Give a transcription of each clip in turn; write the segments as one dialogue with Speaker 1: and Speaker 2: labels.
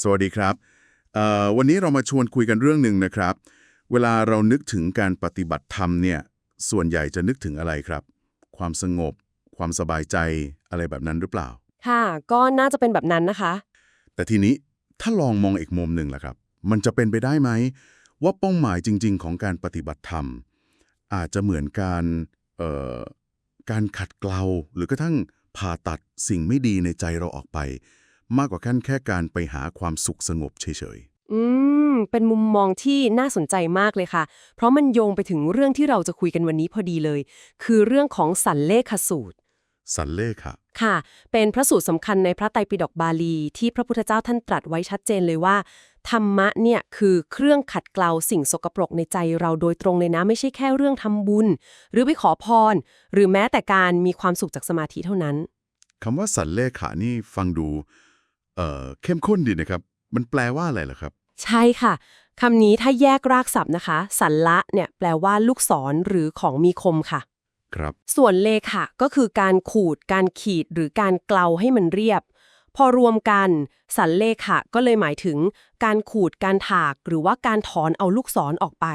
Speaker 1: สวัสดีครับเอ่อวันนี้เรามาชวนคุยกันเรื่องหนึ่งนะครับ เวลาเรานึกถึงการปฏิบัติธรรมเนี่ย ส่วนใหญ่จะนึกถึงอะไรครับ ความสงบ ความสบายใจ อะไรแบบนั้นหรือเปล่า
Speaker 2: ค่ะ ก็น่าจะเป็นแบบนั้นนะคะ
Speaker 1: แต่ทีนี้ถ้าลองมองอีกมุมหนึ่งล่ะครับ มันจะเป็นไปได้ไหม ว่าเป้าหมายจริง ๆ ของการปฏิบัติธรรม อาจจะเหมือนการเอ่อการขัดเกลาหรือกระทั่งผ่าตัดสิ่งไม่ดีในใจเราออกไป มากกว่าแค่แค่การไปหาความสุขสงบเฉย
Speaker 2: อืม เป็นมุมมองที่น่าสนใจมากเลยค่ะ เพราะมันโยงไปถึงเรื่องที่เราจะคุยกันวันนี้พอดีเลย คือเรื่องของสันเลขสูตร
Speaker 1: ๆ สันเลขค่ะ
Speaker 2: ค่ะ เป็นพระสูตรสำคัญในพระไตรปิฎกบาลี ที่พระพุทธเจ้าท่านตรัสไว้ชัดเจนเลยว่า ธรรมะเนี่ยคือเครื่องขัดเกลาสิ่งสกปรกในใจเราโดยตรงเลยนะ ไม่ใช่แค่เรื่องทำบุญ หรือไปขอพร หรือแม้แต่การมีความสุขจากสมาธิเท่านั้น
Speaker 1: คำว่าสันเลขานี่ฟังดู เอ่อเข้มข้นดีนะครับ มันแปลว่าอะไรล่ะครับ
Speaker 2: ใช่ค่ะคำนี้ถ้าแยกรากศัพท์นะคะ สันละเนี่ยแปลว่าลูกศรหรือของมีคมค่ะ
Speaker 1: ครับ
Speaker 2: ส่วนเลขะก็คือการขูด การขีดหรือการเกลาให้มันเรียบ พอรวมกัน สันเลขะก็เลยหมายถึง การขูดการถาก หรือว่าการถอนเอาลูกศรออกไป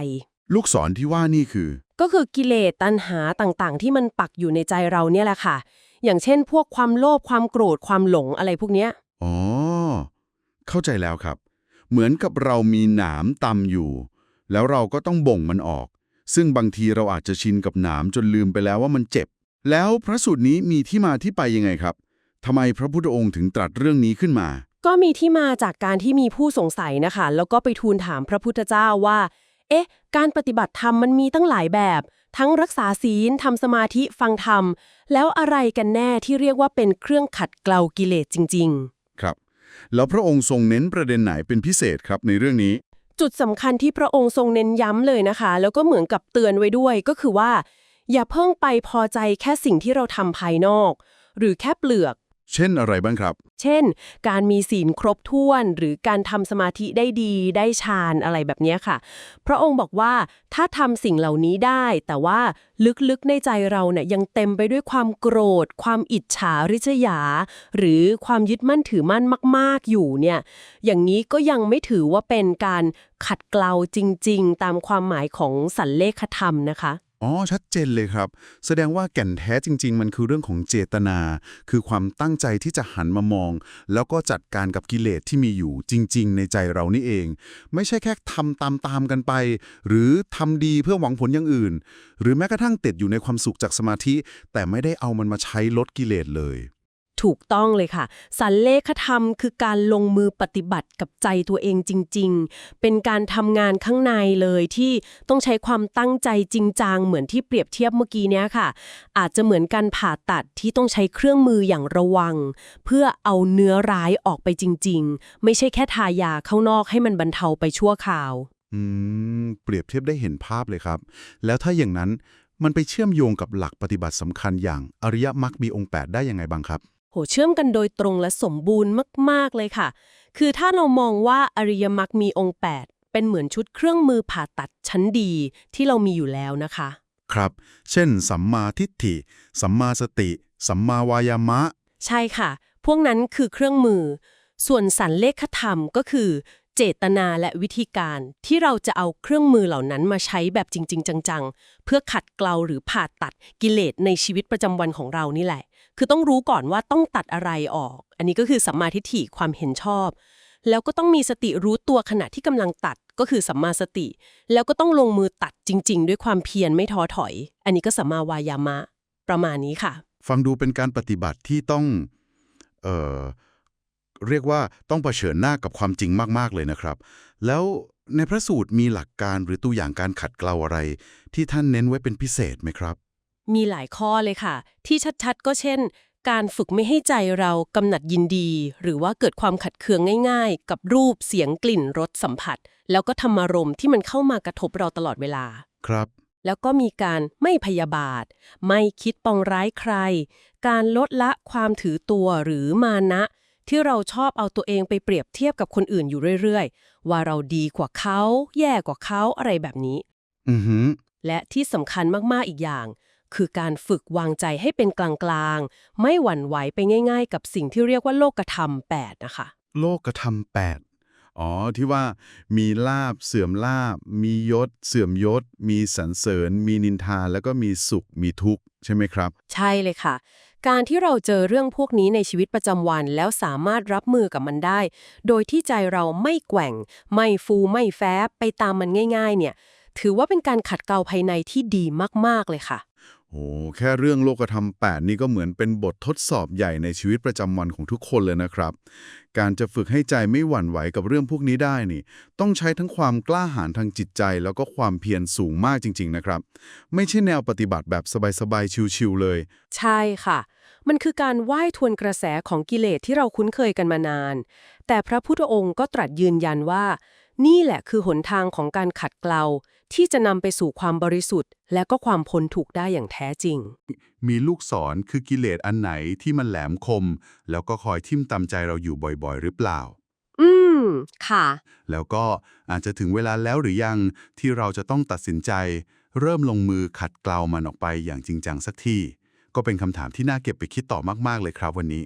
Speaker 1: ลูกศรที่ว่านี่คือ
Speaker 2: ก็คือกิเลสตัณหาต่างๆ ที่มันปักอยู่ในใจเราเนี่ยแหละค่ะ อย่างเช่น พวกความโลภความโกรธความหลงอะไรพวกเนี้ย
Speaker 1: อ๋อ เข้าใจแล้วครับ เหมือนกับเรามีหนามตำอยู่ แล้วเราก็ต้องบ่งมันออก ซึ่งบางทีเราอาจจะชินกับหนามจนลืมไปแล้วว่ามันเจ็บ แล้วพระสูตรนี้มีที่มาที่ไปยังไงครับทำไมพระพุทธองค์ถึงตรัสเรื่องนี้ขึ้นมา
Speaker 2: ก็มีที่มาจากการที่มีผู้สงสัยนะคะ แล้วก็ไปทูลถามพระพุทธเจ้าว่า เอ๊ะ การปฏิบัติธรรมมันมีตั้งหลายแบบ ทั้งรักษาศีลทำสมาธิฟังธรรม แล้วอะไรกันแน่ที่เรียกว่าเป็นเครื่องขัดเกลากิเลสจริง
Speaker 1: ครับ แล้วพระองค์ทรงเน้นประเด็นไหนเป็นพิเศษครับในเรื่องนี้
Speaker 2: จุดสำคัญที่พระองค์ทรงเน้นย้ำเลยนะคะ แล้วก็เหมือนกับเตือนไว้ด้วยก็คือว่า อย่าเพิ่งไปพอใจแค่สิ่งที่เราทำภายนอก หรือแค่เปลือก
Speaker 1: เช่นอะไรบ้างครับ
Speaker 2: เช่น การมีศีลครบถ้วน หรือการทำสมาธิได้ดีได้ฌานอะไรแบบนี้ค่ะ พระองค์บอกว่าถ้าทำสิ่งเหล่านี้ได้ แต่ว่าลึกๆในใจเราเนี่ยยังเต็มไปด้วยความโกรธ ความอิจฉาริษยา หรือความยึดมั่นถือมั่นมาก ๆอยู่เนี่ย อย่างนี้ก็ยังไม่ถือว่าเป็นการขัดเกลาจริง ๆ ตามความหมายของสันเลขธรรมนะคะ
Speaker 1: อ๋อ ชัดเจนเลยครับ แสดงว่าแก่นแท้จริง ๆ มันคือเรื่องของเจตนา คือความตั้งใจที่จะหันมามอง แล้วก็จัดการกับกิเลสที่มีอยู่จริง ๆ ในใจเรานี่เอง ไม่ใช่แค่ทำตามๆกันไป หรือทำดีเพื่อหวังผลอย่างอื่น หรือแม้กระทั่งติดอยู่ในความสุขจากสมาธิ แต่ไม่ได้เอามันมาใช้ลดกิเลสเลย
Speaker 2: ถูกต้องเลยค่ะ สันเลขธรรมคือการลงมือปฏิบัติกับใจตัวเองจริง ๆ เป็นการทำงานข้างในเลยที่ต้องใช้ความตั้งใจจริงจังเหมือนที่เปรียบเทียบเมื่อกี้เนี้ยค่ะ อาจจะเหมือนการผ่าตัดที่ต้องใช้เครื่องมืออย่างระวัง เพื่อเอาเนื้อร้ายออกไปจริง ๆ ไม่ใช่แค่ทายาเข้านอกให้มันบรรเทาไปชั่วคราว
Speaker 1: อืม เปรียบเทียบได้เห็นภาพเลยครับ แล้วถ้าอย่างนั้นมันไปเชื่อมโยงกับหลักปฏิบัติสำคัญอย่างอริยมรรคมีองค์ 8 ได้ยังไงบ้างครับ
Speaker 2: โหเชื่อมกันโดยตรงและสมบูรณ์มาก ๆ เลยค่ะ คือถ้าเรามองว่าอริยมรรคมีองค์ 8 เป็นเหมือนชุดเครื่องมือผ่าตัดชั้นดีที่เรามีอยู่แล้วนะคะ
Speaker 1: ครับ เช่น สัมมาทิฏฐิ สัมมาสติ สัมมาวายามะ
Speaker 2: ใช่ค่ะ พวกนั้นคือเครื่องมือ ส่วนสันเลขธรรมก็คือ เจตนาและวิธีการที่เราจะเอาเครื่องมือเหล่านั้นมาใช้แบบจริง ๆ จัง ๆ เพื่อขัดเกลาหรือผ่าตัดกิเลสในชีวิตประจำวันของเรานี่แหละ คือต้องรู้ก่อนว่าต้องตัดอะไรออก อันนี้ก็คือสัมมาทิฏฐิความเห็นชอบ แล้วก็ต้องมีสติรู้ตัวขณะที่กำลังตัดก็คือสัมมาสติ แล้วก็ต้องลงมือตัดจริง ๆ ด้วยความเพียรไม่ท้อถอย อันนี้ก็สัมมาวายามะ ประมาณนี้ค่ะ
Speaker 1: ฟังดูเป็นการปฏิบัติที่ต้องเอ่อ เรียกว่าต้องเผชิญหน้ากับความจริงมาก ๆ เลยนะครับ แล้วในพระสูตรมีหลักการหรือตัวอย่างการขัดเกลาอะไร ที่ท่านเน้นไว้เป็นพิเศษไหมครับ
Speaker 2: มีหลายข้อเลยค่ะ ที่ชัดๆ ก็เช่น การฝึกไม่ให้ใจเรากำหนัดยินดี หรือว่าเกิดความขัดเคืองง่าย ๆ กับรูปเสียงกลิ่นรสสัมผัส แล้วก็ธรรมารมณ์ที่มันเข้ามากระทบเราตลอดเวลา
Speaker 1: ครับ
Speaker 2: แล้วก็มีการไม่พยาบาท ไม่คิดปองร้ายใคร การลดละความถือตัวหรือมานะ ที่เราชอบเอาตัวเองไปเปรียบเทียบกับคนอื่นอยู่เรื่อยๆ ว่าเราดีกว่าเขา แย่กว่าเขาอะไรแบบนี้
Speaker 1: อือหือ
Speaker 2: และที่สำคัญมากๆอีกอย่าง คือการฝึกวางใจให้เป็นกลางๆ ไม่หวั่นไหวไปง่าย ๆ กับสิ่งที่เรียกว่าโลกธรรม8นะคะ
Speaker 1: โลกธรรมแปดอ๋อ ที่ว่ามีลาบเสื่อมลาบ มียศ เสื่อมยศ มีสรรเสริญ มีนินทา แล้วก็มีสุขมีทุกข์ ใช่ไหมครับ
Speaker 2: ใช่เลยค่ะ การที่เราเจอเรื่องพวกนี้ในชีวิตประจำวัน แล้วสามารถรับมือกับมันได้ โดยที่ใจเราไม่แกว่ง ไม่ฟูไม่แฟบไปตามมันง่าย ๆ เนี่ย ถือว่าเป็นการขัดเกลาภายในที่ดีมากๆเลยค่ะ
Speaker 1: โอ้แค่เรื่องโลกธรรม 8 นี่ก็เหมือนเป็นบททดสอบใหญ่ในชีวิตประจำวันของทุกคนเลยนะครับ การจะฝึกให้ใจไม่หวั่นไหวกับเรื่องพวกนี้ได้นี่ ต้องใช้ทั้งความกล้าหาญทางจิตใจ แล้วก็ความเพียรสูงมากจริง ๆ นะครับ ไม่ใช่แนวปฏิบัติแบบสบายๆชิวๆเลย
Speaker 2: ใช่ค่ะ มันคือการว่ายทวนกระแสของกิเลสที่เราคุ้นเคยกันมานาน แต่พระพุทธองค์ก็ตรัสยืนยันว่า นี่แหละคือหนทางของการขัดเกลา ที่จะนำไปสู่ความบริสุทธิ์ และก็ความพ้นทุกข์ได้อย่างแท้จริง
Speaker 1: มีลูกศรคือกิเลสอันไหนที่มันแหลมคม แล้วก็คอยทิ่มตำใจเราอยู่บ่อยๆ หรือเปล่า
Speaker 2: อืม ค่ะ
Speaker 1: แล้วก็อาจจะถึงเวลาแล้วหรือยังที่เราจะต้องตัดสินใจ เริ่มลงมือขัดเกลามันออกไปอย่างจริงจังสักที ก็เป็นคำถามที่น่าเก็บไปคิดต่อมาก ๆ เลยครับวันนี้